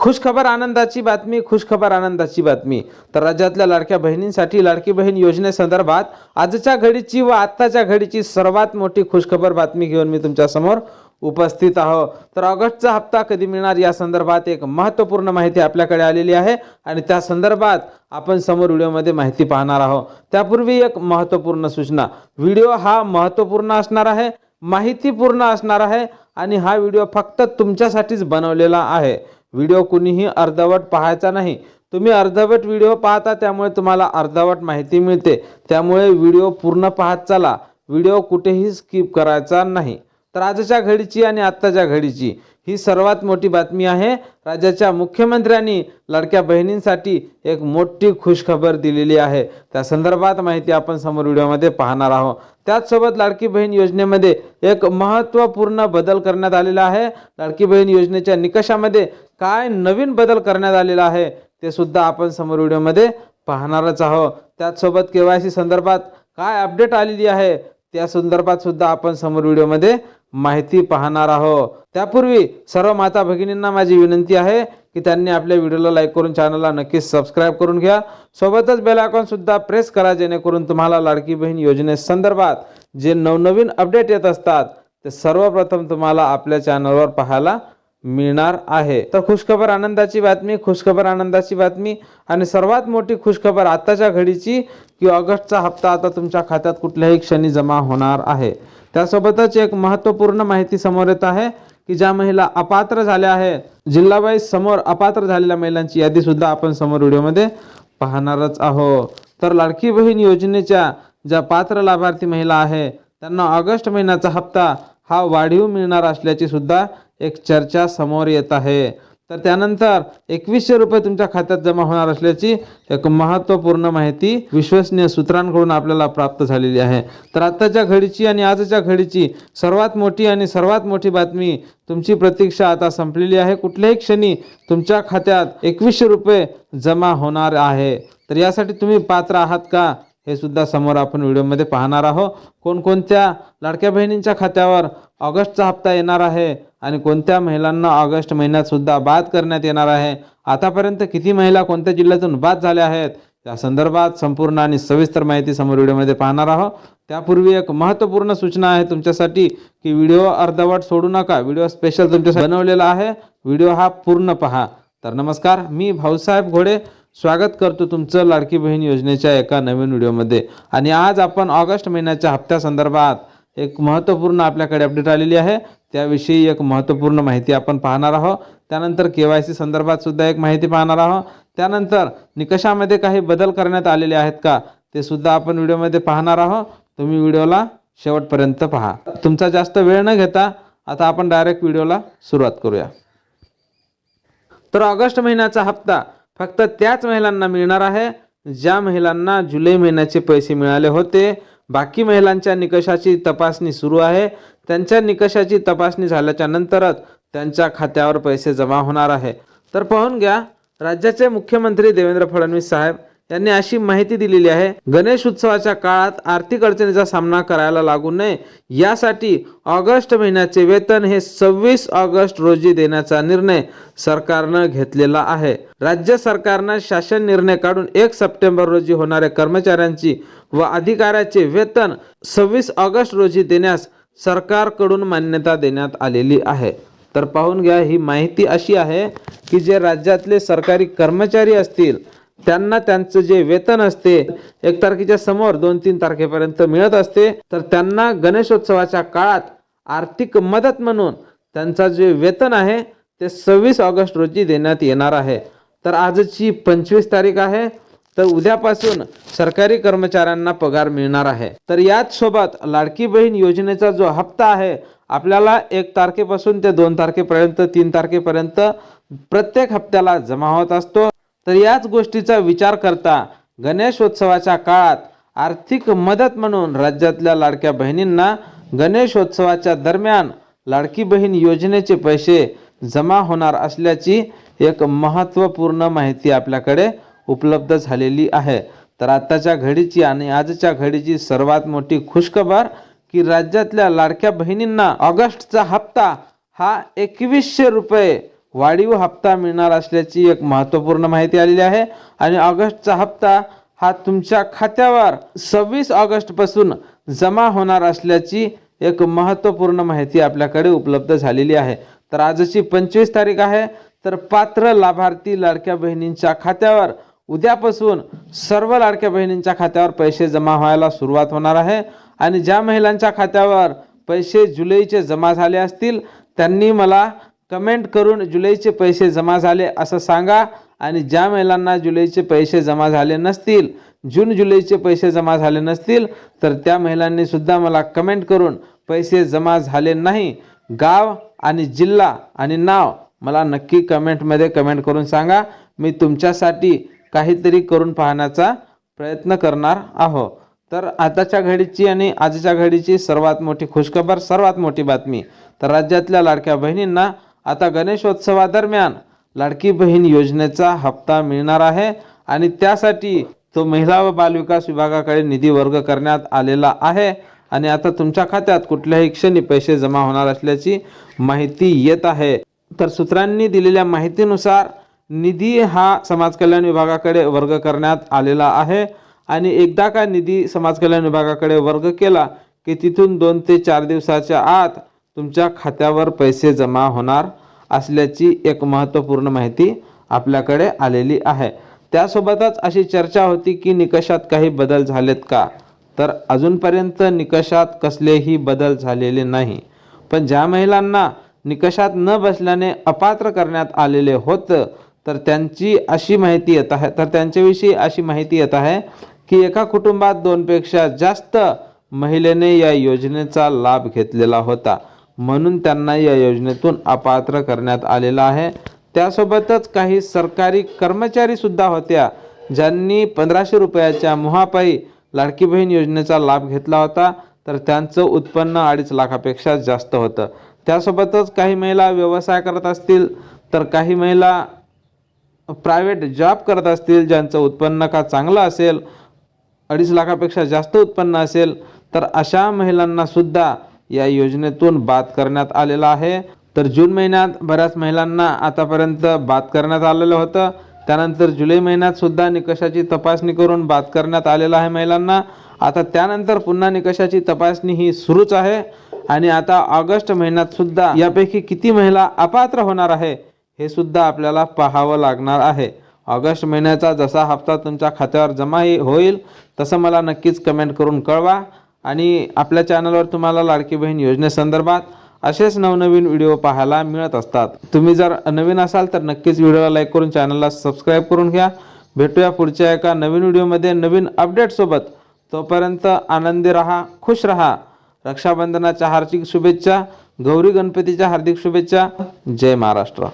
खुशखबर आनंदाची बातमी खुशखबर आनंदाची बातमी. तर राज्यातल्या लाडक्या बहिणींसाठी लाडकी बहीण योजनेसंदर्भात आजच्या घडीची व आत्ताच्या घडीची सर्वात मोठी खुशखबर बातमी घेऊन मी तुमच्यासमोर उपस्थित आहो. तर ऑगस्टचा हप्ता कधी मिळणार या संदर्भात एक महत्त्वपूर्ण माहिती आपल्याकडे आलेली आहे आणि त्या संदर्भात आपण समोर व्हिडिओमध्ये माहिती पाहणार आहोत त्यापूर्वी एक महत्त्वपूर्ण सूचना. व्हिडिओ हा महत्त्वपूर्ण असणार आहे माहितीपूर्ण असणार आहे आणि हा व्हिडिओ फक्त तुमच्यासाठीच बनवलेला आहे. व्हिडिओ कुणीही अर्धवट पाहायचा नाही. तुम्ही अर्धवट व्हिडिओ पाहता त्यामुळे तुम्हाला अर्धवट माहिती मिळते. त्यामुळे व्हिडिओ पूर्ण पाहत चला. व्हिडिओ कुठेही स्किप करायचा नाही. तर आजच्या घडीची आणि आत्ताच्या घडीची ही सर्वात मोठी बातमी आहे. राज्याच्या मुख्यमंत्र्यांनी लाडक्या बहिणींसाठी एक मोठी खुशखबर दिलेली आहे. त्या संदर्भात माहिती आपण समोर व्हिडिओमध्ये पाहणार आहोत. त्याचसोबत लाडकी बहीण योजनेमध्ये एक महत्त्वपूर्ण बदल करण्यात आलेला आहे. लाडकी बहीण योजनेच्या निकषामध्ये काय नवीन बदल करण्यात आलेला आहे ते सुद्धा आपण समोर व्हिडिओमध्ये पाहणारच आहोत. त्याचसोबत के वाय सी संदर्भात काय अपडेट आलेली आहे त्या संदर्भात सुद्धा आपण समोर व्हिडिओमध्ये माहिती पाहणार आहोत. त्यापूर्वी सर्व माता भगिनींना माझी विनंती आहे की त्यांनी आपल्या व्हिडिओला लाईक करून चॅनलला नक्कीच सबस्क्राईब करून घ्या. सोबतच बेल आयकॉन सुद्धा प्रेस करा जेणेकरून तुम्हाला लाडकी बहीण योजनेसंदर्भात जे नवनवीन अपडेट येत असतात ते सर्वप्रथम तुम्हाला आपल्या चॅनलवर पाहायला मिळणार आहे. तर खुशखबर आनंदाची बातमी खुशखबर आनंदाची बातमी आणि सर्वात मोठी खुशखबर आत्ताच्या घडीची की ऑगस्टचा हप्ता आता तुमच्या खात्यात कुठल्याही क्षणी जमा होणार आहे. त्यासोबतच एक महत्त्वपूर्ण माहिती समोर येत आहे की ज्या महिला अपात्र झाल्या आहेत जिल्हाबाई समोर अपात्र झालेल्या महिलांची यादी सुद्धा आपण समोर व्हिडिओमध्ये पाहणारच आहोत. तर लाडकी बहीण योजनेच्या ज्या पात्र लाभार्थी महिला आहे त्यांना ऑगस्ट महिन्याचा हप्ता हा वाढीव मिळणार असल्याची सुद्धा एक चर्चा समोर येत आहे. तर त्यानंतर एकवीसशे रुपये तुमच्या खात्यात जमा होणार असल्याची एक महत्त्वपूर्ण माहिती विश्वसनीय सूत्रांकडून आपल्याला प्राप्त झालेली आहे. तर आत्ताच्या घडीची आणि आजच्या घडीची सर्वात मोठी आणि सर्वात मोठी बातमी तुमची प्रतीक्षा आता संपलेली आहे. कुठल्याही क्षणी तुमच्या खात्यात एकवीसशे रुपये जमा होणार आहे. तर यासाठी तुम्ही पात्र आहात का? हे सुद्धा समोर आपण व्हिडिओमध्ये पाहणार आहोत. कोणकोणत्या लाडक्या बहिणींच्या खात्यावर ऑगस्टचा हप्ता येणार आहे? आणि कोणत्या महिलांना ऑगस्ट महिन्यात सुद्धा बाद करण्यात येणार आहे? आतापर्यंत किती महिला कोणत्या जिल्ह्यातून बाद झाल्या आहेत? त्या संदर्भात संपूर्ण आणि सविस्तर माहिती समोर व्हिडिओमध्ये पाहणार आहोत. त्यापूर्वी एक महत्त्वपूर्ण सूचना आहे तुमच्यासाठी की व्हिडिओ अर्धवट सोडू नका. व्हिडिओ स्पेशल तुमच्यासाठी बनवलेला आहे. व्हिडिओ हा पूर्ण पहा. तर नमस्कार मी भाऊसाहेब घोडे. स्वागत करतो तुमचं लाडकी बहीण योजनेच्या एका नवीन व्हिडिओमध्ये. आणि आज आपण ऑगस्ट महिन्याच्या हप्त्यासंदर्भात एक महत्त्वपूर्ण आपल्याकडे अपडेट आलेली आहे. त्याविषयी एक महत्त्वपूर्ण माहिती आपण पाहणार आहोत. त्यानंतर के वाय सी संदर्भात सुद्धा एक माहिती पाहणार आहोत. त्यानंतर निकषामध्ये काही बदल करण्यात आलेले आहेत का? ते सुद्धा आपण व्हिडिओमध्ये पाहणार आहोत. तुम्ही व्हिडिओला शेवटपर्यंत पहा. तुमचा जास्त वेळ न घेता आता आपण डायरेक्ट व्हिडिओला सुरुवात करूया. तर ऑगस्ट महिन्याचा हप्ता फक्त त्याच महिलांना मिळणार आहे. ज्या महिलांना जुलै महिन्याचे पैसे मिळाले होते बाकी महिलांच्या निकषाची तपासणी सुरू आहे. त्यांच्या निकषाची तपासणी झाल्याच्या नंतरच त्यांच्या खात्यावर पैसे जमा होणार आहे. तर पाहून घ्या राज्याचे मुख्यमंत्री देवेंद्र फडणवीस साहेब त्यांनी अशी माहिती दिलेली आहे गणेश उत्सवाच्या काळात आर्थिक अडचणीचा सामना करायला लागू नये. यासाठी ऑगस्ट महिन्याचे वेतन हे सव्वीस ऑगस्ट रोजी देण्याचा निर्णय सरकारनं घेतलेला आहे. राज्य सरकारनं शासन निर्णय काढून एक सप्टेंबर रोजी होणाऱ्या कर्मचाऱ्यांची व अधिकाऱ्याचे वेतन सव्वीस ऑगस्ट रोजी देण्यास सरकारकडून मान्यता देण्यात आलेली आहे. तर पाहून घ्या ही माहिती अशी आहे की जे राज्यातले सरकारी कर्मचारी असतील त्यांना त्यांचं जे वेतन असते एक तारखेच्या समोर दोन तीन तारखेपर्यंत मिळत असते तर त्यांना गणेशोत्सवाच्या काळात आर्थिक मदत म्हणून त्यांचा जे वेतन आहे ते सव्वीस ऑगस्ट रोजी देण्यात येणार आहे. तर आजची पंचवीस तारीख आहे तर उद्यापासून सरकारी कर्मचाऱ्यांना पगार मिळणार आहे. तर याच सोबत लाडकी बहीण योजनेचा जो हप्ता आहे आपल्याला एक तारखेपासून ते दोन तारखेपर्यंत तीन तारखेपर्यंत प्रत्येक हप्त्याला जमा होत असतो. तर याच गोष्टीचा विचार करता गणेशोत्सवाच्या काळात आर्थिक मदत म्हणून राज्यातल्या लाडक्या बहिणींना गणेशोत्सवाच्या दरम्यान लाडकी बहीण योजनेचे पैसे जमा होणार असल्याची एक महत्त्वपूर्ण माहिती आपल्याकडे उपलब्ध झालेली आहे. तर आत्ताच्या घडीची आणि आजच्या घडीची सर्वात मोठी खुशखबर की राज्यातल्या लाडक्या बहिणींना ऑगस्टचा हप्ता हा एकवीसशे रुपये वाढीव हप्ता मिळणार असल्याची एक महत्त्वपूर्ण माहिती आलेली आहे. आणि ऑगस्टचा हप्ता हा तुमच्या खात्यावर सव्वीस ऑगस्टपासून जमा होणार असल्याची एक महत्त्वपूर्ण माहिती आपल्याकडे उपलब्ध झालेली आहे. तर आजची पंचवीस तारीख आहे. तर पात्र लाभार्थी लाडक्या बहिणींच्या खात्यावर उद्यापासून सर्व लाडक्या बहिणींच्या खात्यावर पैसे जमा व्हायला सुरुवात होणार आहे. आणि ज्या महिलांच्या खात्यावर पैसे जुलैचे जमा झाले असतील त्यांनी मला कमेंट करून जुलैचे पैसे जमा झाले असं सांगा आणि ज्या महिलांना जुलैचे पैसे जमा झाले नसतील जून जुलैचे पैसे जमा झाले नसतील तर त्या महिलांनी सुद्धा मला कमेंट करून पैसे जमा झाले नाही. गाव आणि जिल्हा आणि नाव मला नक्की कमेंटमध्ये कमेंट करून सांगा. मी तुमच्यासाठी काहीतरी करून पाहण्याचा प्रयत्न करणार आहो. तर आताच्या घडीची आणि आजच्या घडीची सर्वात मोठी खुशखबर सर्वात मोठी बातमी. तर राज्यातल्या लाडक्या बहिणींना आता गणेशोत्सवादरम्यान लाडकी बहीण योजनेचा हप्ता मिळणार आहे आणि त्यासाठी तो महिला व बालविकास विभागाकडे निधी वर्ग करण्यात आलेला आहे. आणि आता तुमच्या खात्यात कुठल्याही क्षणी पैसे जमा होणार असल्याची माहिती येत आहे. तर सूत्रांनी दिलेल्या माहितीनुसार निधी हा समाज कल्याण विभागाकडे वर्ग करण्यात आलेला आहे. आणि एकदा का निधी समाज कल्याण विभागाकडे वर्ग केला की तिथून दोन ते चार दिवसाच्या आत तुमच्या खात्यावर पैसे जमा होणार असल्याची एक महत्त्वपूर्ण माहिती आपल्याकडे आलेली आहे. त्यासोबतच अशी चर्चा होती की निकषात काही बदल झालेत का? तर अजूनपर्यंत निकषात कसलेही बदल झालेले नाही. पण ज्या महिलांना निकषात न बसल्याने अपात्र करण्यात आलेले होतं तर त्यांची अशी माहिती येत आहे तर त्यांच्याविषयी अशी माहिती येत आहे की एका कुटुंबात दोनपेक्षा जास्त महिलेने या योजनेचा लाभ घेतलेला होता. म्हणून त्यांना या योजनेतून अपात्र करण्यात आलेलं आहे. त्यासोबतच काही सरकारी कर्मचारीसुद्धा होत्या ज्यांनी पंधराशे रुपयाच्या मुहापायी लाडकी बहीण योजनेचा लाभ घेतला होता. तर त्यांचं उत्पन्न अडीच लाखापेक्षा जास्त होतं. त्यासोबतच काही महिला व्यवसाय करत असतील तर काही महिला प्रायव्हेट जॉब करत असतील ज्यांचं उत्पन्न का चांगलं असेल अडीच लाखापेक्षा जास्त उत्पन्न असेल तर अशा महिलांनासुद्धा या योजनेतून बाद करण्यात आलेला आहे. तर जून महिन्यात बऱ्याच महिलांना आतापर्यंत बाद करण्यात आलेलं होतं. त्यानंतर जुलै महिन्यात सुद्धा निकषाची तपासणी करून बाद करण्यात आलेलं आहे महिलांना. आता त्यानंतर पुन्हा निकषाची तपासणी ही सुरूच आहे. आणि आता ऑगस्ट महिन्यात सुद्धा यापैकी किती महिला अपात्र होणार आहे हे सुद्धा आपल्याला पाहावं लागणार आहे. ऑगस्ट महिन्याचा जसा हप्ता तुमच्या खात्यावर जमाही होईल तसं मला नक्कीच कमेंट करून कळवा. आणि आपल्या चॅनलवर तुम्हाला लाडकी बहीण योजनेसंदर्भात असेच नवनवीन व्हिडिओ पाहायला मिळत असतात. तुम्ही जर नवीन असाल तर नक्कीच व्हिडिओला लाईक करून चॅनलला सबस्क्राईब करून घ्या. भेटूया पुढच्या एका नवीन व्हिडिओमध्ये नवीन अपडेटसोबत तोपर्यंत आनंदी रहा खुश रहा. रक्षाबंधनाच्या हार्दिक शुभेच्छा. गौरी गणपतीच्या हार्दिक शुभेच्छा. जय महाराष्ट्र.